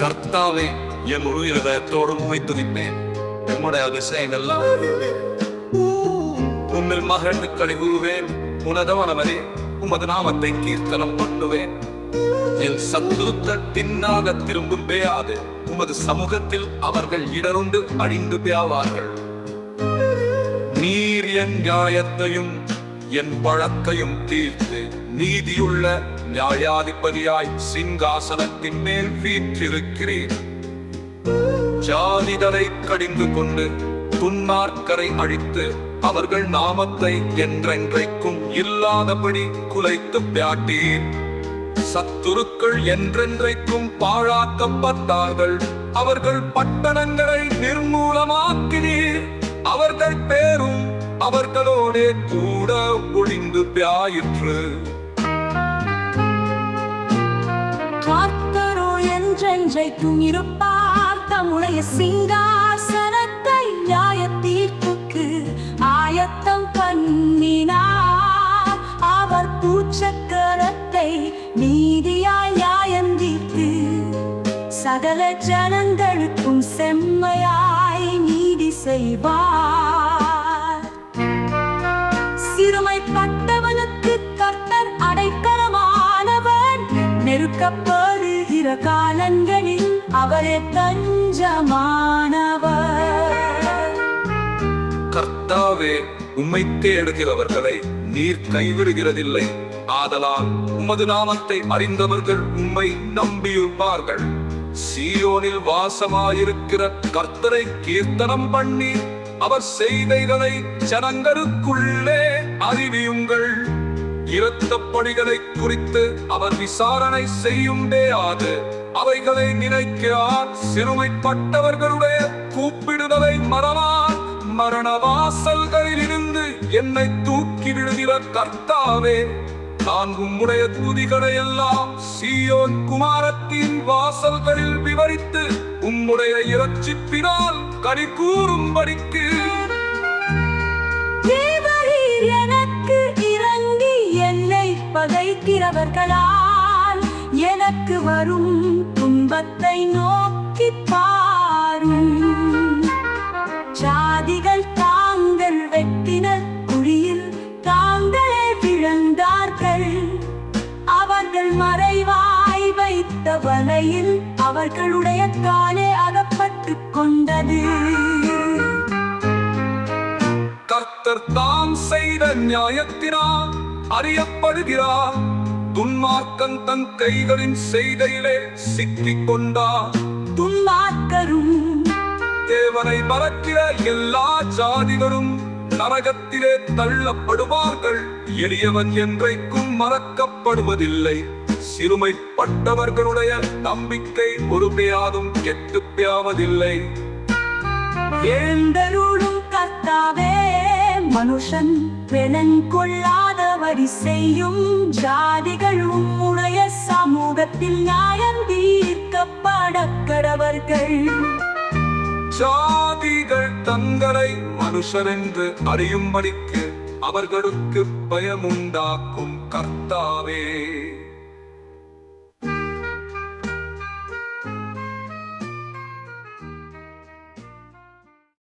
கர்த்தாவே என் முழு இருதயத்தோடு உம்மை துதிப்பேன் உம்முடைய அதிசயங்கள்லாம் உம்மில் மகிழ்ந்து கழிவுவேன் உனதவனவரே உமது நாமத்தை கீர்த்தனம் பண்ணுவேன் என் சத்துருத்த பின்னாக திரும்பும் பேயாது உமது சமூகத்தில் அவர்கள் இடருண்டு அழிந்து பேவார்கள் நீர் என் நியாயத்தையும் என் வழக்கையும் தீர்த்து நீதியுள்ள நியாயாதிபதியாய் சிங்காசனத்தின் மேல் வீற்றிருக்கிறேன். ஜாதிதரை கடிந்து கொண்டு துன்மார்க்கரை அழித்து அவர்கள் நாமத்தை என்றென்றைக்கும் இல்லாதபடி குலைத்து பியாட்டீர் சத்துருக்கள் என்றென்றைக்கும் பாழாக்கப்பட்டார்கள். அவர்கள் பட்டணங்களை நிர்மூலமாக்கினீர். அவர்கள் பேரும் அவர்களோடே கூட ஒளிந்து பியாயிற்று என்றென்றைக்கும் இருப்பார் தம்முடைய சிங்காசனத்தை நியாய தீர்ப்புக்கு ஆயத்தம் பண்ணினார். அவர் பூச்சக்கரத்தை நீதியாய் நியாயம் தீர்த்து சகல ஜனங்களுக்கும் செம்மையாய் நீதி செய்வார். சிறுமைப்பட்டவனுக்கு கர்த்தர் அடைக்கலமானவர். நெருக்கப்படுகிற காலங்களில் அவரே தஞ்சமானவர். கர்த்தாவே உம்மை தேடுகிறவர்களை நீர் கைவிடுகிறதில்லை. ஆதலால் உமது நாமத்தை அறிந்தவர்கள் உம்மை நம்பியிருப்பார்கள் சீயோனில் வாசமாயிருக்கிற கர்த்தரை கீர்த்தனம் பண்ணி அவர் செய்தைகளை ஜனங்களுக்குள்ளே அறிவியுங்கள். இரத்தப்படிகளை குறித்து அவர் விசாரணை செய்யும்பேயாது அவைகளை நினைக்கிறார் சிறுமைப்பட்டவர்களுடைய கூப்பிடுதலை மறவார் மரண வாசல்களில் இருந்து என்னை தூக்கி விடுகிற கர்த்தாவே நான் உம்முடைய துதிகளை எல்லாம் சீயோன் குமாரத்தின் வாசல்களில் விவரித்து உம்முடைய இரட்சிப்பினால் கனி கூறும்படிக்கு அவர்களால் எனக்கு வரும் துன்பத்தை நோக்கி பாரும். ஜாதிகள் தாங்கள் வெட்டினர் குழியில் தாங்களே விழுந்தார்கள். அவர்கள் மறைவாய் வைத்த வலையில் அவர்களுடைய காலே அகப்பட்டு கொண்டது. கர்த்தர் தாம் செய்த நியாயத்தினால் அறியப்படுகிறார். துன்மார்க்கன் தன் கைகளின் செய்கையிலே சிக்கிக் கொண்டார் துன்மார்க்கரும் தேவனை மறக்கிற எல்லா ஜாதிகளும் நரகத்திலே தள்ளப்படுவார்கள். எளியவன் என்றைக்கும் மறக்கப்படுவதில்லை. சிறுமைப்பட்டவர்களுடைய நம்பிக்கை ஒருமையாதும் கெட்டுப் பியாவதில்லை எழுந்தருளும் கர்த்தாவே மனுஷன் பெலன் தவறி செய்யும் ஜாதிகளும் உடைய சமூகத்தில் நியாயம் தீர்க்கப்பட கடவர்கள். ஜாதிகள் தங்களை மனுஷர் என்று அறியும்படிக்கு அவர்களுக்கு பயமுண்டாக்கும் கர்த்தாவே.